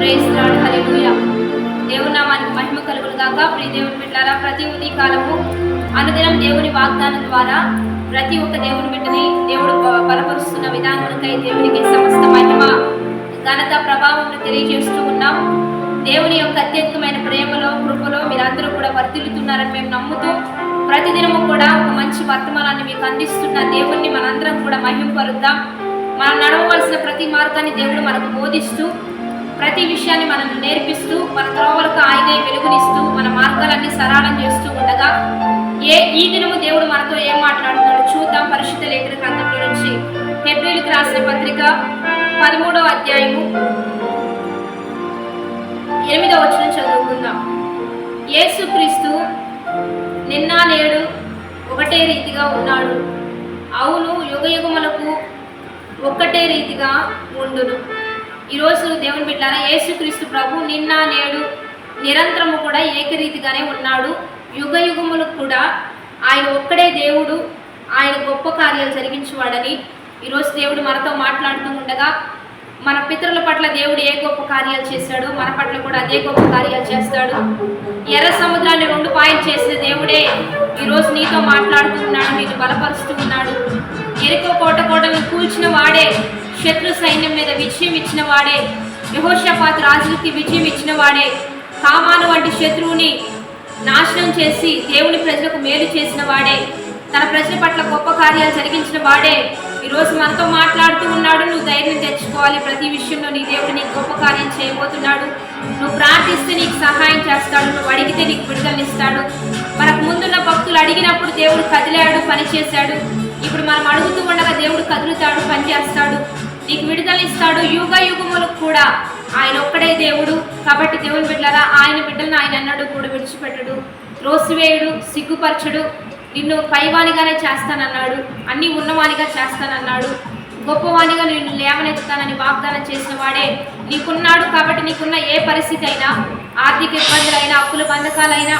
ప్రేస్తున్నాడు. హల్లెలూయ. దేవుని నామానికి మహిమ కలుగును గాక. ప్రియ దేవుని బిడ్డలారా ప్రతి ఉదయ కాలము అనుదినం దేవుని వాగ్దానం ద్వారా ప్రతి ఒక్క దేవుని బిడ్డని దేవుడు బలపరుస్తున్న విధానములకై దేవునికి సమస్త మహిమ ఘనత ప్రభావం తెలియజేస్తూ ఉన్నాం. దేవుని యొక్క అత్యధికమైన ప్రేమలో కృపలో మీరందరూ కూడా వర్తిల్లుతున్నారని మేము నమ్ముతూ ప్రతిదినము కూడా ఒక మంచి వర్తమానాన్ని మీకు అందిస్తున్న దేవుణ్ణి మనందరం కూడా మహింపరుద్దాం. మనం నడవవలసిన ప్రతి మార్గాన్ని దేవుడు మనకు బోధిస్తూ ప్రతి విషయాన్ని మనల్ని నేర్పిస్తూ మన త్రోవలకు ఆయనే వెలుగునిస్తూ మన మార్గాలన్నీ సరళం చేస్తూ ఉండగా ఏ ఈ దినము దేవుడు మనతో ఏం మాట్లాడుతున్నాడు చూద్దాం పరిశుద్ధ లేఖన గ్రంథంలో నుంచి. హెబ్రిల్కి రాసిన పత్రిక పదమూడవ అధ్యాయము ఎనిమిదవ వచ్చిన చదువుకుందాం. యేసుక్రీస్తు నిన్న నేడు ఒకటే రీతిగా ఉన్నాడు. అవును యుగ యుగములకు ఒక్కటే రీతిగా ఉండును. ఈరోజు దేవుని బిడ్డారా యేసుక్రీస్తు ప్రభు నిన్న నేడు నిరంతరము కూడా ఏకరీతిగానే ఉన్నాడు. యుగ యుగములకు కూడా ఆయన ఒక్కడే దేవుడు ఆయన గొప్ప కార్యాలు జరిగించేవాడని ఈరోజు దేవుడు మనతో మాట్లాడుతూ ఉండగా మన పితరుల పట్ల దేవుడు ఏ గొప్ప కార్యాలు చేశాడు మన పట్ల కూడా అదే గొప్ప కార్యాలు చేస్తాడు. ఎర్ర సముద్రాన్ని రెండు పాయింట్ చేసిన దేవుడే ఈరోజు నీతో మాట్లాడుతూ ఉన్నాడు నీకు బలపరుస్తూ ఉన్నాడు. ఎరుకో కోట కోటను కూల్చిన వాడే శత్రు సైన్యం మీద విజయం ఇచ్చిన వాడే యహోషపాత్ రాజులకి విజయం ఇచ్చిన వాడే. కామాను వంటి శత్రువుని నాశనం చేసి దేవుని ప్రజలకు మేలు చేసిన వాడే. తన ప్రజల పట్ల గొప్ప కార్యాలు జరిగించిన వాడే. ఈరోజు మనతో మాట్లాడుతూ ఉన్నాడు నువ్వు ధైర్యం తెచ్చుకోవాలి. ప్రతి విషయంలో నీ దేవుడు నీకు గొప్ప కార్యం చేయబోతున్నాడు. నువ్వు ప్రార్థిస్తే నీకు సహాయం చేస్తాడు నువ్వు అడిగితే నీకు విడుదలనిస్తాడు మనకు ముందున్న భక్తులు అడిగినప్పుడు దేవుడు కదిలాడు పనిచేశాడు. ఇప్పుడు మనం అడుగుతూ ఉండగా దేవుడు కదులుతాడు పని చేస్తాడు నీకు విడుదలనిస్తాడు యుగ యుగములకు కూడా ఆయన ఒక్కడే దేవుడు. కాబట్టి దేవుని బిడ్డలారా ఆయన బిడ్డలను ఆయన అన్నాడు కూడా విడిచిపెట్టడు. రోసివేయుడు సిగ్గుపరచడు. నిన్ను పైవానిగానే చేస్తానన్నాడు. అన్నీ ఉన్నవానిగా చేస్తానన్నాడు. గొప్పవానిగా నిన్ను లేవనెత్తుతానని వాగ్దానం చేసిన వాడే నీకున్నాడు. కాబట్టి నీకున్న ఏ పరిస్థితి అయినా ఆర్థిక ఇబ్బందులైనా అప్పుల బంధకాలైనా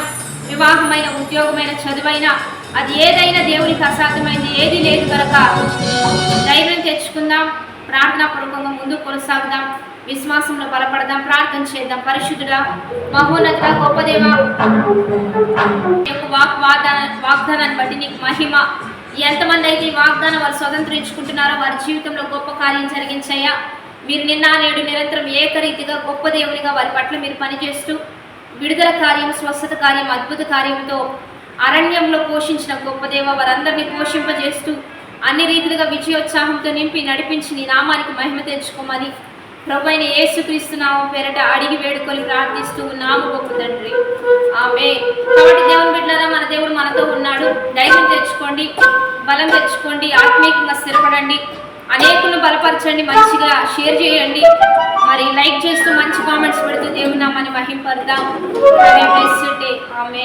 వివాహమైన ఉద్యోగమైన చదువైనా అది ఏదైనా దేవునికి అసాధ్యమైంది ఏది లేదు కనుక ధైర్యం తెచ్చుకుందాం ప్రార్థనా పూర్వకంగా ముందుకు కొనసాగుదాం విశ్వాసంలో బలపడదాం ప్రార్థన చేద్దాం. పరిశుద్ధుడా మహోన్నత గొప్ప దేవ యొక్క వాక్ వాగ్దాన వాగ్దానాన్ని బట్టి నీకు మహిమ. ఎంతమంది అయితే ఈ వాగ్దానం వారు స్వతంత్రించుకుంటున్నారో వారి జీవితంలో గొప్ప కార్యం జరిగించయ్యా. మీరు నిన్న నేడు నిరంతరం ఏకరీతిగా గొప్ప దేవునిగా వారి పట్ల మీరు పనిచేస్తూ విడుదల కార్యం స్వస్థత కార్యం అద్భుత కార్యంతో అరణ్యంలో పోషించిన గొప్ప దేవ వారందరినీ పోషింపజేస్తూ అన్ని రీతిలుగా విజయోత్సాహంతో నింపి నడిపించి నీ నామానికి మహిమ తెచ్చుకోమని ప్రభు అయిన యేసుక్రీస్తు నామం పేరట అడిగి వేడుకొని ప్రార్థిస్తూ నాము గొప్ప తండ్రి. ఆమె కాబట్టి దేవుని బిడ్డలారా మన దేవుడు మనతో ఉన్నాడు. ధైర్యం తెచ్చుకోండి బలం తెచ్చుకోండి ఆత్మీయంగా స్థిరపడండి అనేకులను బలపరచండి మంచిగా షేర్ చేయండి. మరి లైక్ చేస్తూ మంచి కామెంట్స్ పెడుతూ దేవుని నామాన్ని మహింపరుదాం. ఆమె